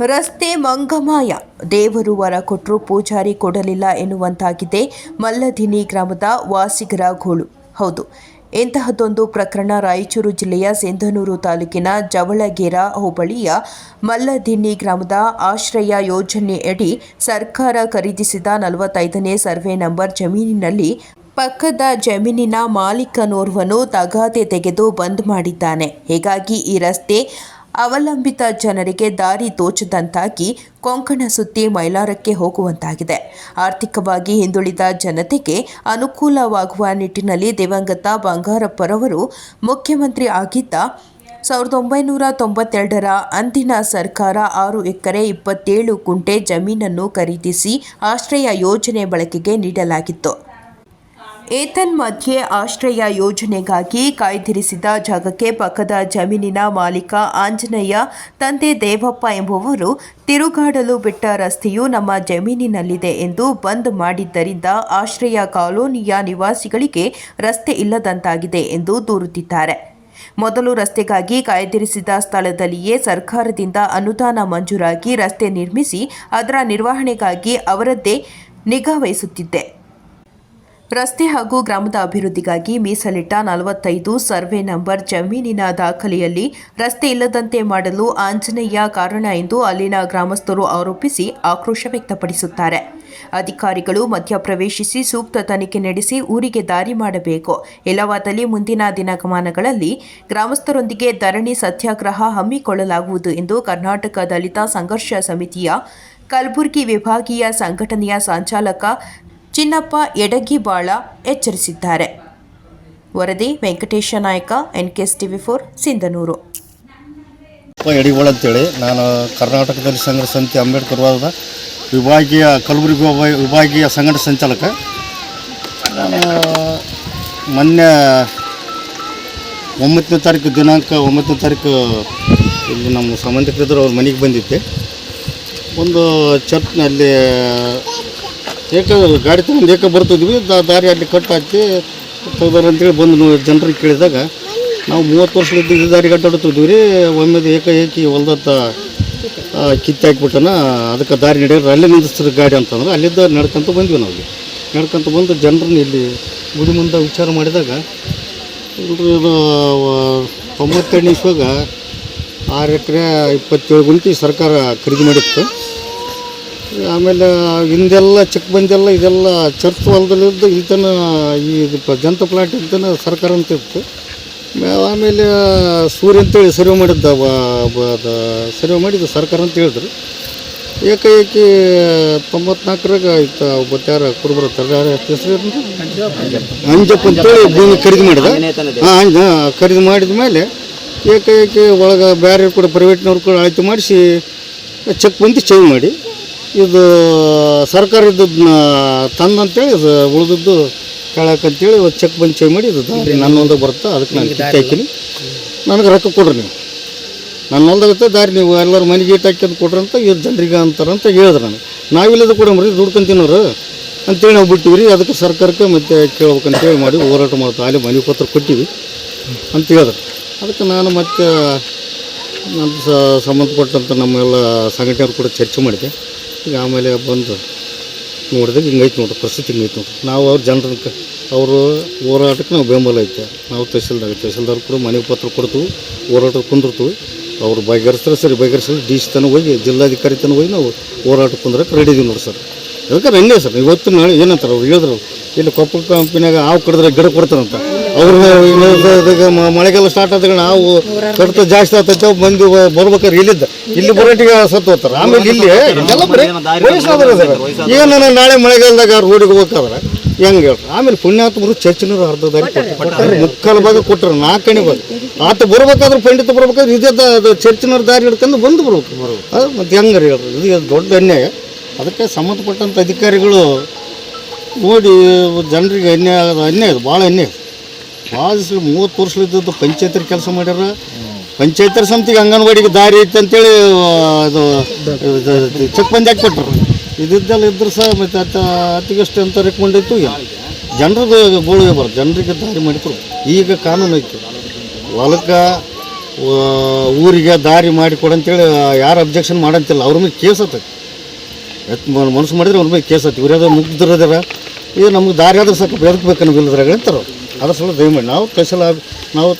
ರಸ್ತೆ ಮಂಗಮಾಯ. ದೇವರು ವರ ಕೊಟ್ಟರು ಪೂಜಾರಿ ಕೊಡಲಿಲ್ಲ ಎನ್ನುವಂತಾಗಿದೆ ಮಲ್ಲದಿನಿ ಗ್ರಾಮದ ವಾಸಿಗರ ಗೋಳು. ಹೌದು ಇಂತಹದೊಂದು ಪ್ರಕರಣ ರಾಯಚೂರು ಜಿಲ್ಲೆಯ ಸಿಂಧನೂರು ತಾಲೂಕಿನ ಜವಳಗೇರ ಹೋಬಳಿಯ ಮಲ್ಲದಿನ್ನಿ ಗ್ರಾಮದ ಆಶ್ರಯ ಯೋಜನೆಯಡಿ ಸರ್ಕಾರ ಖರೀದಿಸಿದ ನಲವತ್ತೈದನೇ ಸರ್ವೆ ನಂಬರ್ ಜಮೀನಿನಲ್ಲಿ ಪಕ್ಕದ ಜಮೀನಿನ ಮಾಲೀಕನೋರ್ವನು ತಗಾದೆ ತೆಗೆದು ಬಂದ್ ಮಾಡಿದ್ದಾನೆ. ಹೀಗಾಗಿ ಈ ರಸ್ತೆ ಅವಲಂಬಿತ ಜನರಿಗೆ ದಾರಿ ತೋಚದಂತಾಗಿ ಕೊಂಕಣ ಸುತ್ತಿ ಮೈಲಾರಕ್ಕೆ ಹೋಗುವಂತಾಗಿದೆ. ಆರ್ಥಿಕವಾಗಿ ಹಿಂದುಳಿದ ಜನತೆಗೆ ಅನುಕೂಲವಾಗುವ ನಿಟ್ಟಿನಲ್ಲಿ ದಿವಂಗತ ಬಂಗಾರಪ್ಪರವರು ಮುಖ್ಯಮಂತ್ರಿ ಆಗಿದ್ದ ಸಾವಿರದ ಒಂಬೈನೂರ ತೊಂಬತ್ತೆರಡರ ಅಂದಿನ ಸರ್ಕಾರ ಆರು ಎಕರೆ ಇಪ್ಪತ್ತೇಳು ಕುಂಟೆ ಜಮೀನನ್ನು ಖರೀದಿಸಿ ಆಶ್ರಯ ಯೋಜನೆ ಬಳಕೆಗೆ ನೀಡಲಾಗಿತ್ತು. ಏತನ್ಮಧ್ಯೆ ಆಶ್ರಯ ಯೋಜನೆಗಾಗಿ ಕಾಯ್ದಿರಿಸಿದ ಜಾಗಕ್ಕೆ ಪಕ್ಕದ ಜಮೀನಿನ ಮಾಲೀಕ ಆಂಜನೇಯ, ತಂದೆ ದೇವಪ್ಪ ಎಂಬುವರು ತಿರುಗಾಡಲು ಬಿಟ್ಟ ರಸ್ತೆಯು ನಮ್ಮ ಜಮೀನಿನಲ್ಲಿದೆ ಎಂದು ಬಂದ್ ಮಾಡಿದ್ದರಿಂದ ಆಶ್ರಯ ಕಾಲೋನಿಯ ನಿವಾಸಿಗಳಿಗೆ ರಸ್ತೆ ಇಲ್ಲದಂತಾಗಿದೆ ಎಂದು ದೂರುತ್ತಿದ್ದಾರೆ. ಮೊದಲು ರಸ್ತೆಗಾಗಿ ಕಾಯ್ದಿರಿಸಿದ ಸ್ಥಳದಲ್ಲಿಯೇ ಸರ್ಕಾರದಿಂದ ಅನುದಾನ ಮಂಜೂರಾಗಿ ರಸ್ತೆ ನಿರ್ಮಿಸಿ ಅದರ ನಿರ್ವಹಣೆಗಾಗಿ ಅವರದ್ದೇ ನಿಗಾ ವಹಿಸುತ್ತಿದ್ದೆ. ರಸ್ತೆ ಹಾಗೂ ಗ್ರಾಮದ ಅಭಿವೃದ್ಧಿಗಾಗಿ ಮೀಸಲಿಟ್ಟ ನಲವತ್ತೈದು ಸರ್ವೆ ನಂಬರ್ ಜಮೀನಿನ ದಾಖಲೆಯಲ್ಲಿ ರಸ್ತೆ ಇಲ್ಲದಂತೆ ಮಾಡಲು ಆಂಜನೇಯ ಕಾರಣ ಎಂದು ಅಲ್ಲಿನ ಗ್ರಾಮಸ್ಥರು ಆರೋಪಿಸಿ ಆಕ್ರೋಶ ವ್ಯಕ್ತಪಡಿಸುತ್ತಾರೆ. ಅಧಿಕಾರಿಗಳು ಮಧ್ಯಪ್ರವೇಶಿಸಿ ಸೂಕ್ತ ತನಿಖೆ ನಡೆಸಿ ಊರಿಗೆ ದಾರಿ ಮಾಡಬೇಕು. ಇಲ್ಲವಾದಲ್ಲಿ ಮುಂದಿನ ದಿನಗಮಾನಗಳಲ್ಲಿ ಗ್ರಾಮಸ್ಥರೊಂದಿಗೆ ಧರಣಿ ಸತ್ಯಾಗ್ರಹ ಹಮ್ಮಿಕೊಳ್ಳಲಾಗುವುದು ಎಂದು ಕರ್ನಾಟಕ ದಲಿತ ಸಂಘರ್ಷ ಸಮಿತಿಯ ಕಲಬುರಗಿ ವಿಭಾಗೀಯ ಸಂಘಟನೆಯ ಸಂಚಾಲಕ ಚಿನ್ನಪ್ಪ ಎಡಗಿಬಾಳ ಎಚ್ಚರಿಸಿದ್ದಾರೆ. ವರದಿ Venkatesha Nayaka NKS TV four, Sindhanur. Yadigola ಅಂತೇಳಿ ನಾನು ಕರ್ನಾಟಕದಲ್ಲಿ ಸಂಘಟ ಸಮಿತಿ ಅಂಬೇಡ್ಕರ್ ವಾದದ ವಿಭಾಗೀಯ ಕಲಬುರಗಿ ವಿಭಾಗೀಯ ಸಂಘಟ ಸಂಚಾಲಕ. ನಾನು ಮೊನ್ನೆ ಒಂಬತ್ತನೇ ತಾರೀಕು ದಿನಾಂಕ, ಒಂಬತ್ತನೇ ತಾರೀಕು ಇಲ್ಲಿ ನಮ್ಮ ಸಂಬಂಧಿಕರಿದ್ದರು, ಅವ್ರ ಮನೆಗೆ ಬಂದಿದ್ದೆ. ಒಂದು ಚರ್ಚ್ನಲ್ಲಿ ಏಕ ಗಾಡಿ ತಗೊಂಡು ಏಕ ಬರ್ತಿದ್ವಿ? ದಾರಿ ಅಲ್ಲಿ ಕಟ್ ಹಾಕಿ ತೆಗ್ದಾರೆ ಅಂತೇಳಿ ಬಂದು ಜನರಿಗೆ ಕೇಳಿದಾಗ ನಾವು ಮೂವತ್ತು ವರ್ಷದಿಂದ ಇದ್ದ ದಾರಿ ಅಡ್ಡಾಡ್ತಿದ್ವಿ ರೀ. ಒಮ್ಮೆದು ಏಕ ಏಕಿ ಹೊಲ್ದತ್ತ ಕಿತ್ತು ಹಾಕ್ಬಿಟ್ಟನ, ಅದಕ್ಕೆ ದಾರಿ ನಡೆಯೋರು ಅಲ್ಲೇ ನಿಂದಿಸ್ತಾರೆ ಗಾಡಿ ಅಂತಂದ್ರೆ ಅಲ್ಲಿದ್ದ ನಡ್ಕೊಂತ ಬಂದ್ವಿ ನಾವು. ನಡ್ಕೊಂತ ಬಂದು ಜನರನ್ನ ಇಲ್ಲಿ ಗುಡಿ ಮುಂದೆ ವಿಚಾರ ಮಾಡಿದಾಗ ಇದು ತೊಂಬತ್ತೆರಡನೇ ಇಸ್ವಾಗ ಆರು ಎಕರೆ ಇಪ್ಪತ್ತೇಳು ಗುಂಟಿ ಸರ್ಕಾರ ಖರೀದಿ ಮಾಡಿತ್ತು. ಆಮೇಲೆ ಹಿಂದೆಲ್ಲ ಚೆಕ್ ಬಂದೆಲ್ಲ ಇದೆಲ್ಲ ಚರ್ಚ್ ಹೊಲದಲ್ಲಿದ್ದು ಇಲ್ತನ ಈ ಜಂತ ಪ್ಲಾಟ್ ಇದ್ದನ ಸರ್ಕಾರ ಅಂತ ಇತ್ತು. ಆಮೇಲೆ ಸೂರ್ಯ ಅಂತೇಳಿ ಸರ್ವೆ ಮಾಡಿದ್ದ ಸರ್ವೆ ಮಾಡಿದ ಸರ್ಕಾರ ಅಂತ ಹೇಳಿದ್ರು. ಏಕಾಏಕಿ ತೊಂಬತ್ನಾಲ್ಕರಾಗ ಇತ್ತು ಒಬ್ಬತ್ತಾರ ಕುರುಬರ ಯಾರ ಹೆಸರು? ಅಂಜಪ್ಪ ಅಂತೇಳಿ ಭೂಮಿ ಖರೀದಿ ಮಾಡಿದ. ಹಾಂ ಖರೀದಿ ಮಾಡಿದ ಮೇಲೆ ಏಕಾಏಕಿ ಒಳಗೆ ಬೇರೆ ಕೂಡ ಪ್ರೈವೇಟ್ನವ್ರು ಕೂಡ ಅಳತೆ ಮಾಡಿಸಿ ಚೆಕ್ ಬಂದು ಚೇಂಜ್ ಮಾಡಿ. ಇದು ಸರ್ಕಾರ ಇದ್ದದನ್ನ ತಂದಂತೇಳಿ ಇದು ಉಳಿದದ್ದು ಕೇಳಕ್ಕಂತೇಳಿ ಒಂದು ಚೆಕ್ ಬಂದು ಮಾಡಿ ಇದು ದಾರಿ ನನ್ನ ಹೊಲ್ದಾಗ ಬರುತ್ತೆ? ಅದಕ್ಕೆ ನಾನು ಹಾಕಿನಿ. ನನಗೆ ರೊಕ್ಕ ಕೊಡ್ರಿ ನೀವು. ನನ್ನ ಹೊಲ್ದಾಗತ್ತೆ ದಾರಿ ನೀವು ಎಲ್ಲರೂ ಮನೆಗೆ ಇಟ್ಟು ಹಾಕ್ಯಂದು ಕೊಡ್ರಿ ಅಂತ ಇವ್ರು ಜನರಿಗೆ ಅಂತ ಹೇಳಿದ್ರು ನಾನು ನಾವಿಲ್ಲದ ಕೊಡಮ್ರಿ ದುಡ್ಕೊಂತೀನವ್ರು ಅಂತೇಳಿ ನಾವು ಬಿಟ್ಟಿವಿ ರೀ ಅದಕ್ಕೆ ಸರ್ಕಾರಕ್ಕೆ ಮತ್ತೆ ಕೇಳ್ಬೇಕಂತೇಳಿ ಮಾಡಿ ಹೋರಾಟ ಮಾಡ್ತಾ ಅಲ್ಲಿ ಮನೆ ಪತ್ರ ಕೊಟ್ಟಿವಿ ಅಂತ ಹೇಳಿದ್ರು. ಅದಕ್ಕೆ ನಾನು ಮತ್ತೆ ನನ್ನ ಸ ಸಂಬಂಧಪಟ್ಟಂಥ ನಮ್ಮೆಲ್ಲ ಸಂಘಟನೆಯವ್ರು ಕೂಡ ಚರ್ಚೆ ಮಾಡಿದೆ. ಈಗ ಆಮೇಲೆ ಬಂದು ನೋಡಿದಾಗ ಹಿಂಗೈತೆ ನೋಡ್ರಿ, ಪರಿಸ್ಥಿತಿ ಹಿಂಗೈತೆ ನೋಡ್ರಿ. ನಾವು ಅವ್ರ ಜನರ ಅವರು ಹೋರಾಟಕ್ಕೆ ನಾವು ಬೆಂಬಲ ಐತೆ. ನಾವು ತಹಸೀಲ್ದಾರ್ ತಹಸೀಲ್ದಾರ್ ಕೂಡ ಮನೆ ಪತ್ರ ಕೊಡ್ತೀವಿ ಹೋರಾಟ ಕುಂದಿರ್ತೀವಿ. ಅವ್ರು ಬಗೆಹರಿಸ್ತಾರೆ ಸರಿ ಬಗೆಹರಿಸಲು ಡಿ ಸಿ ತನಕ ಹೋಗಿ, ಜಿಲ್ಲಾಧಿಕಾರಿ ತನಕ ಹೋಗಿ ನಾವು ಹೋರಾಟ ಕುಂದ್ರಕ್ಕೆ ರೆಡಿ ಇದೀವಿ ನೋಡಿ ಸರ್. ಅದಕ್ಕೆ ಹೆಂಗೆ ಸರ್ ಇವತ್ತು ನಾಳೆ ಏನಂತಾರೆ ಅವ್ರು ಹೇಳಿದ್ರು. ಇಲ್ಲಿ ಕೊಪ್ಪ ಕಂಪ್ನಿಯಾಗ ಹಾವು ಕಡಿದ್ರೆ ಗಿಡ ಕೊಡ್ತಾರಂತ. ಮಳೆಗಾಲ ಸ್ಟಾರ್ಟ್ ಆದಾಗ ನಾವು ಕಡಿತ ಜಾಸ್ತಿ ಆಗ್ತೈತೆ ಮಂದಿ ಬ- ಬರ್ಬೇಕಾದ್ರೆ ಇಲ್ಲಿದ್ದ. ಇಲ್ಲಿ ಬರೋಟಿಗೆ ಸತ್ತು ಹೋಗ್ತಾರೆ. ಆಮೇಲೆ ಇಲ್ಲಿ ಇದಾರೆ. ಏನು ನಾಳೆ ಮಳೆಗಾಲದಾಗ ರೋಡಿಗೆ ಹೋಗ್ಬೇಕಾದ್ರೆ ಹೆಂಗೆ ಹೇಳ್ರಿ ಆಮೇಲೆ ಪುಣ್ಯಾತ್ಮರು ಚರ್ಚಿನವ್ರು ಅರ್ಧ ದಾರಿ ಕೊಟ್ಟರು ಮುಕ್ಕಾಲು ಭಾಗ ಕೊಟ್ಟರು ನಾಲ್ಕನೇ ಭಾಗ. ಆತ ಬರ್ಬೇಕಾದ್ರೆ ಪಂಡಿತ ಬರ್ಬೇಕಾದ್ರೆ ಇದೇ ಚರ್ಚಿನವ್ರ ದಾರಿ ಹಿಡ್ಕೊಂಡು ಬಂದು ಬರ್ಬೇಕು. ಅದು ಮತ್ತೆ ಹೆಂಗೆ ರೀ ಹೇಳ್ರಿ ಇದು ದೊಡ್ಡ ಅನ್ಯಾಯ. ಅದಕ್ಕೆ ಸಂಬಂಧಪಟ್ಟಂಥ ಅಧಿಕಾರಿಗಳು ನೋಡಿ, ಜನರಿಗೆ ಅನ್ಯಾಯ ಅನ್ಯಾಯ ಇದು ಭಾಳ ಅನ್ಯಾಯ. ಭಾಳ ಮೂವತ್ತು ವರ್ಷದ್ದು ಪಂಚಾಯತರ ಕೆಲಸ ಮಾಡ್ಯಾರ. ಪಂಚಾಯತರ ಸಮಿತಿಗೆ ಅಂಗನವಾಡಿಗೆ ದಾರಿ ಐತೆ ಅಂತೇಳಿ ಅದು ಚೆಕ್ ಬಂದ್ ಹಾಕಿ ಕೊಟ್ಟರು ಇದಿದ್ದೆಲ್ಲ ಇದ್ರೆ ಸಹ ಮತ್ತು ಅತ್ತ ಅತಿಗೆಷ್ಟು ಅಂತ ರೆಕಮೆಂಡ್ ಇತ್ತು ಜನರದ್ದು ಗೋಳಿಗೆ ಬರೋದು ಜನರಿಗೆ ದಾರಿ ಮಾಡಿದ್ರು. ಈಗ ಕಾನೂನು ಐತಿ. ಹೊಲಕ್ಕೆ ಊರಿಗೆ ದಾರಿ ಮಾಡಿ ಕೊಡಂತೇಳಿ ಯಾರು ಅಬ್ಜೆಕ್ಷನ್ ಮಾಡಂತಿಲ್ಲ. ಅವ್ರ ಮೇಲೆ ಕೇಸ್ ಆತೈತಿ ಎತ್ ಮನಸ್ಸು ಮಾಡಿದ್ರೆ ಅವ್ರ ಮೇಲೆ ಕೇಸ್ ಆಯ್ತು ಇವ್ರ್ಯಾದ ಮುಗ್ದಿರೋದಾರ ಈಗ ನಮ್ಗೆ ದಾರಿ ಆದ್ರೆ ಸಾಕು ಬೆದಕ್ಬೇಕನ್ನೋ ಬಿಲ್ಲದ್ರಾಗ ಅಂತಾರೆ ಅದ್ರ ಸಲ ದಯಮಾಡಿ ನಾವು ತಹಸೀಲ್ ನಾವು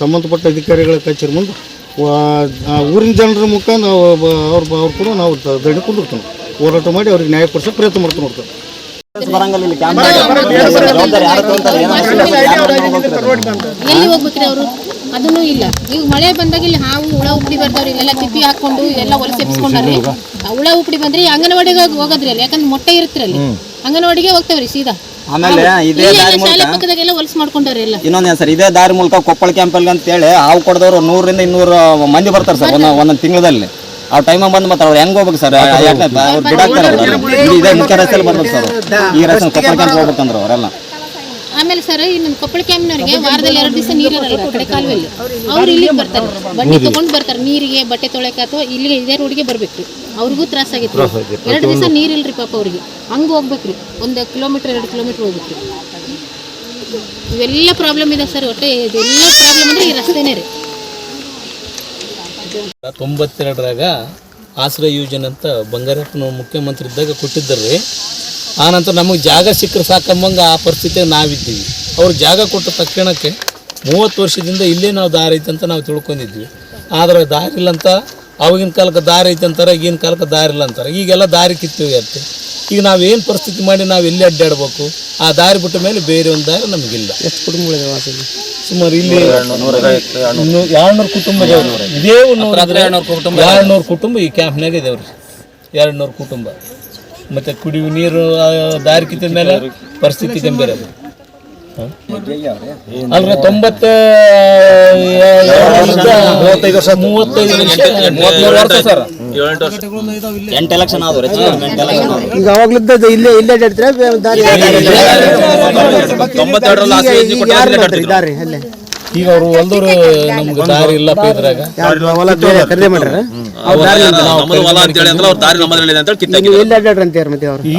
ಸಂಬಂಧಪಟ್ಟ ಅಧಿಕಾರಿಗಳ ಕಚೇರಿ ಮುಂದೆ ವಾ- ಊರಿನ ಜನರ ಮುಖ ನಾವು ಅವ್ರ ಅವ್ರ ಕೂಡ ನಾವು ದಂಡ ಕುಂದಿರ್ತೀವಿ. ಹೋರಾಟ ಮಾಡಿ ಅವ್ರಿಗೆ ನ್ಯಾಯ ಕೊಡಿಸೋಕೆ ಪ್ರಯತ್ನ ಮಾಡ್ತಾ ನೋಡ್ತೇವೆ. ಎಲ್ಲಿ ಹೋಗ್ಬೇಕ್ರಿ ಅವರು? ಅದನ್ನು ಇಲ್ಲ. ಈಗ ಮಳೆ ಬಂದಾಗ ಇಲ್ಲಿ ಹಾವು ಹುಳ ಉಪ್ಪಡಿ ಬರ್ತಾವ್ರಿ ಇಲ್ಲೆಲ್ಲ ತಿಪ್ಪಿ ಹಾಕೊಂಡು ಎಲ್ಲ ಒಲಸೆಪ್ಸ್ಕೊಂಡ್ರಿ ಹುಳ ಉಪ್ಪಡಿ ಬಂದ್ರೆ ಅಂಗನವಾಡಿಗೆ ಹೋಗ್- ಹೋಗೋದ್ರಿ ಅಲ್ಲಿ ಯಾಕಂದ್ರೆ ಮೊಟ್ಟೆ ಇರುತ್ತೆ ಅಲ್ಲಿ ಅಂಗನವಾಡಿಗೆ ಹೋಗ್ತಾವ್ರಿ ಸೀದಾ. ಆಮೇಲೆ ಇದೇ ದಾರಿ ಮೂಲಕ ಪಕ್ಕದಾಗೆಲ್ಲ ಹೊಲಸು ಮಾಡ್ಕೊಂಡಾರಿ ಎಲ್ಲ. ಇನ್ನೊಂದು ಸರ್ ಇದೇ ದಾರಿ ಮೂಲಕ ಕೊಪ್ಪಳ ಕ್ಯಾಂಪಲ್ಗೆ ಅಂತೇಳಿ ಹಾವು ಕೊಡದವ್ರು ನೂರಿಂದ ಇನ್ನೂರು ಮಂದಿ ಬರ್ತಾರೆ ಸರ್ ಒಂದೊಂದು ಒಂದೊಂದು ತಿಂಗಳಲ್ಲಿ ಆ ಟೈಮ್ ಬಂದು ಮತ್ತೆ ಅವ್ರು ಹೆಂಗ್ ಹೋಗ್ಬೇಕು ಸರ್? ಯಾಕೆ ಅವ್ರು ಬಿಡಾಕ್ತಾರೆ ಅವ್ರು. ಇದೇ ಮುಖ್ಯ ರಸ್ತೆಯಲ್ಲಿ ಬರ್ಬೇಕು ಸರ್ ಈ ರಸ್ತೆ ಕೊಪ್ಪಳ ಕ್ಯಾಂಪ್ ಹೋಗ್ಬೇಕಂದ್ರೆ ಅವರೆಲ್ಲ. ಆಮೇಲೆ ಸರ್ ಇನ್ನೊಂದು ಕೊಪ್ಪಳ ಕ್ಯಾಮಿನವ್ರಿಗೆ ವಾರದಲ್ಲಿ ಎರಡು ದಿವಸ ನೀರು ಇರಲ್ಲ ಆ ಕಡೆ ಕಾಲುವೆಲ್ಲಿ ಅವ್ರು ಇಲ್ಲಿಗೆ ಬರ್ತಾರೆ. ಬಟ್ಟೆ ತಗೊಂಡು ಬರ್ತಾರೆ ನೀರಿಗೆ ಬಟ್ಟೆ ತೊಳೆಕ ಅಥವಾ ಇಲ್ಲಿಗೆ ಇದೇ ರೋಡ್ಗೆ ಬರ್ಬೇಕ್ರಿ ಅವ್ರಿಗೂ ತ್ರಾಸ ಆಗಿತ್ತು. ಎರಡು ದಿವಸ ನೀರಿಲ್ರಿ ಪಾಪ ಅವ್ರಿಗೆ. ಹಂಗೆ ಹೋಗ್ಬೇಕ್ರಿ ಒಂದು ಕಿಲೋಮೀಟರ್ ಎರಡು ಕಿಲೋಮೀಟರ್ ಹೋಗ್ಬೇಕ್ರಿ ಇವೆಲ್ಲ ಪ್ರಾಬ್ಲಮ್ ಇದೆ ಸರ್ ಒಟ್ಟೆ ಇದೆಲ್ಲ ಪ್ರಾಬ್ಲಮ್ ಅಂದ್ರೆ ಈ ರಸ್ತೆನೇ ರೀ. ತೊಂಬತ್ತೆರಡರಾಗ ಆಶ್ರಯ ಯೋಜನೆ ಅಂತ ಬಂಗಾರಪ್ಪನ ಮುಖ್ಯಮಂತ್ರಿ ಇದ್ದಾಗ ಕೊಟ್ಟಿದ್ದರ್ರಿ ಆನಂತರ ನಮಗೆ ಜಾಗ ಸಿಕ್ಕರೆ ಸಾಕಂಬಂಗೆ ಆ ಪರಿಸ್ಥಿತಿ ನಾವಿದ್ದೀವಿ. ಅವ್ರು ಜಾಗ ಕೊಟ್ಟ ತಕ್ಷಣಕ್ಕೆ ಮೂವತ್ತು ವರ್ಷದಿಂದ ಇಲ್ಲೇ ನಾವು ದಾರಿ ಐತೆ ಅಂತ ನಾವು ತಿಳ್ಕೊಂಡಿದ್ವಿ. ಆದರೆ ದಾರಿ ಇಲ್ಲ ಅಂತ ಅವಾಗಿನ ಕಾಲಕ್ಕೆ ದಾರಿ ಐತೆ ಅಂತಾರೆ ಈಗಿನ ಕಾಲಕ್ಕೆ ದಾರಿ ಇಲ್ಲ ಅಂತಾರೆ. ಈಗೆಲ್ಲ ದಾರಿ ಕಿತ್ತೋಗ್ಯತ್ತೆ ಈಗ ನಾವೇನು ಪರಿಸ್ಥಿತಿ ಮಾಡಿ ನಾವು ಎಲ್ಲಿ ಅಡ್ಡಾಡ್ಬೇಕು? ಆ ದಾರಿ ಬಿಟ್ಟ ಮೇಲೆ ಬೇರೆ ಒಂದು ದಾರಿ ನಮಗಿಲ್ಲ. ಎಷ್ಟು ಕುಟುಂಬಗಳಿವೆ ಸುಮಾರು ಇಲ್ಲಿ ಎರಡ್ನೂರು ಕುಟುಂಬ ಇದೇ. ಇದೇ ಎರಡ್ನೂರು ಕುಟುಂಬ ಎರಡ್ನೂರು ಕುಟುಂಬ ಈ ಕ್ಯಾಂಪ್ನಾಗ ಇದಾವ್ರಿ. ಎರಡ್ನೂರು ಕುಟುಂಬ. ಮತ್ತೆ ಕುಡಿಯುವ ನೀರು ದಾರಿ ಕಿತ್ತ ಮೇಲೆ ಪರಿಸ್ಥಿತಿ ಗಂಭೀರ. ಅದು? ಅಲ್ರಿ ತೊಂಬತ್ತ ಮೂವತ್ತೈದು ವರ್ಷ ಮೂವತ್ತೈದು ವರ್ಷ ಮೂವತ್ಮೂರು ವರ್ಷ ಸರ್. ಎಂಟು ಎಲೆಕ್ಷನ್ ಆದ್ರಿ ಈಗ ಅವಾಗ್ಲಿದ್ದ ಇಲ್ಲೇ ದಾರಿ ಅಲ್ಲೇ. ಈಗ ಅವರು ಹೊಲ್ದವ್ರು ನಮ್ಗೆ ದಾರಿ ಇಲ್ಲಪ್ಪ ಇದ್ರಾಗ ಯಾರು ಹೊಲ ಬೇರೆ ಖರೀದಿ ಮಾಡ್ಯಾರ ಅವ್ರು ದಾರಿ ಇಲ್ಲ. ನಮ್ಮದು ಹೊಲ ಅಂತೇಳಿ ಅಂದ್ರೆ ಅವ್ರ ದಾರಿ ನಮ್ಮದ್ರಲ್ಲಿ ಅಂತ ಹೇಳಿ ನೀವು ಎಲ್ಲಿ ಅಡ್ಡಾಡ್ರಿ ಅಂತೀರ ಮತ್ತೆ ಅವ್ರು ಈಗ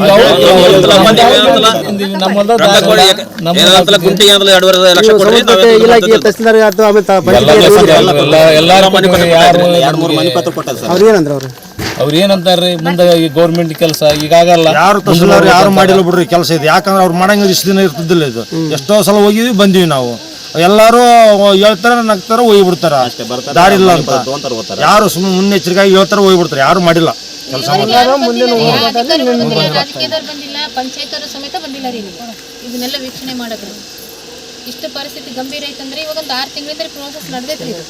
ನಮ್ಮ ಹೊಲ್ದಾಗ ದಾರಿ ಇಲ್ಲ. ನಮ್ಮ ಏನಂತಲ್ಲ ಗುಂಟಿಗೆ ಅಂತಲ್ಲ ಎರಡೂವರೆ ಲಕ್ಷ ಕೊಡ್ರಿ ಮತ್ತೆ ಇಲಾಖೆ ತಹಸೀಲ್ದಾರ್ ಅಥವಾ ಆಮೇಲೆ ತಾ- ಪಂಚಾಯ್ತಿ ಹೋಗಿದ್ರಿ? ಎಲ್ಲ ಎಲ್ಲಾರ ಯಾರು ಎರಡು ಮೂರು ಮನೆ ಪತ್ರ ಕೊಟ್ಟಲ್ಲ ಸರ್ ಅವ್ರು ಏನಂದ್ರ ಅವ್ರು ಅವ್ರು ಏನಂತಾರ್ರಿ ಮುಂದೆ ಈ ಗೌರ್ಮೆಂಟ್ ಕೆಲಸ ಈಗಾಗಲ್ಲ ಯಾರು ತಹಸೀಲ್ದಾರ್ ಯಾರು ಮಾಡಿಲ್ಲ ಬಿಡ್ರಿ ಕೆಲಸ ಇದು ಯಾಕಂದ್ರೆ ಅವ್ರು ಮಾಡಂಗ ಇಷ್ಟು ದಿನ ಇರ್ತಿದ್ದಿಲ್ಲ ಇದು ಎಷ್ಟೋ ಸಲ ಹೋಗಿದ್ವಿ ಬಂದೀವಿ ನಾವು ಎಲ್ಲಾರು ಹೇಳ್ತಾರ ನಗ್ತಾರ ಹೋಗ್ಬಿಡ್ತಾರ ದಾರಿ ಇಲ್ಲ ಅಂತ. ಯಾರು ಸುಮ್ಮನೆ ಮುನ್ನೆಚ್ಚರಿಕೆ ಹೇಳ್ತಾರ ಹೋಗ್ಬಿಡ್ತಾರೆ ಯಾರು ಮಾಡಿಲ್ಲ. ಕೆಲಸ ಬಂದಿಲ್ಲ ರಾಜಕೀಯದವ್ರು ಬಂದಿಲ್ಲ ಪಂಚಾಯತರು ಸಮೇತ ಬಂದಿಲ್ಲ ರೀ. ಇದನ್ನೆಲ್ಲ ವೀಕ್ಷಣೆ ಇಷ್ಟು ಪರಿಸ್ಥಿತಿ ಗಂಭೀರ ಐತಂದ್ರೆ ಇವಾಗ ಒಂದು ಆರು ತಿಂಗಳಿಂದ ಪ್ರೋಸೆಸ್ ನಡೆದೈತ್ರಿ ಇದು.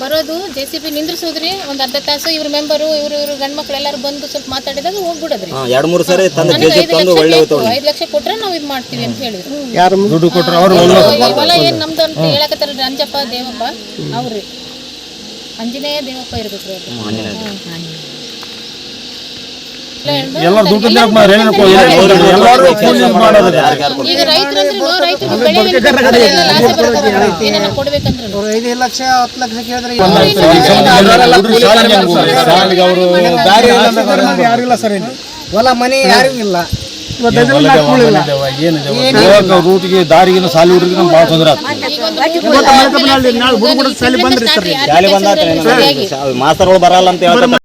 ಬರೋದು ಜೆ ಸಿ ಬಿ ನಿಂದ್ರಿಸೋದ್ರಿ ಒಂದು ಅರ್ಧ ತಾಸು ಇವ್ರ ಮೆಂಬರು ಇವ್ರ ಇವ್ರ ಗಂಡ್ ಮಕ್ಳು ಎಲ್ಲಾರು ಬಂದು ಸ್ವಲ್ಪ ಮಾತಾಡಿದಾಗ ಹೋಗ್ಬಿಡೋದ್ರಿ. ಎರಡು ಮೂರು ಸರಿ ತಂದು ನನಗೆ ಐದು ಲಕ್ಷ ಒಳ್ಳೆ ಬೇಕು ಐದು ಲಕ್ಷ ಕೊಟ್ರೆ ನಾವು ಇದು ಮಾಡ್ತೀವಿ ಅಂತ ಹೇಳಿದ್ರು. ಯಾರು? ದುಡ್ಡು ಕೊಟ್ರೆ ಅವ್ರು ಈ ಹೊಲ ಏನ್ ನಮ್ದು ಅಂತ ಹೇಳಕತ್ತಾರ ರಂಜಪ್ಪ ದೇವಪ್ಪ ಅವ್ರಿ ಅಂಜನೇಯ ದೇವಪ್ಪ ಇರ್ಬೇಕ್ರಿ ಅವ್ರು. ಎಲ್ಲ ದುಡ್ಡು ಎಲ್ಲಾರು ಕೂಲಿ ಮಾಡೋದಿಲ್ಲ ಈಗ ರೈತರಂದ್ರೆ ನೋ ರೈತರು ಬೆಳೆ ಕೊಡ್ಬೇಕಂದ್ರೆ ಐದು ಲಕ್ಷ ಹತ್ತು ಲಕ್ಷ ಕೇಳಿದ್ರೆ ಅವರು ದಾರಿ ಯಾರಿಲ್ಲ ಸರ್ ಇಲ್ಲಿ. ಹೊಲ ಮನೆ ಯಾರಿಗೂ ಇಲ್ಲ. ರೂಟ್ಗೆ ಸಾಲಿ ಹುಡುಗ ನಮ್ಗೆ ಭಾಳ ತೊಂದರೆ ಆಗ್ತದೆ ಮಾಸ್ತರ್ಗಳು ಬರಲ್ಲ ಅಂತ ಹೇಳ್ತಾರೆ.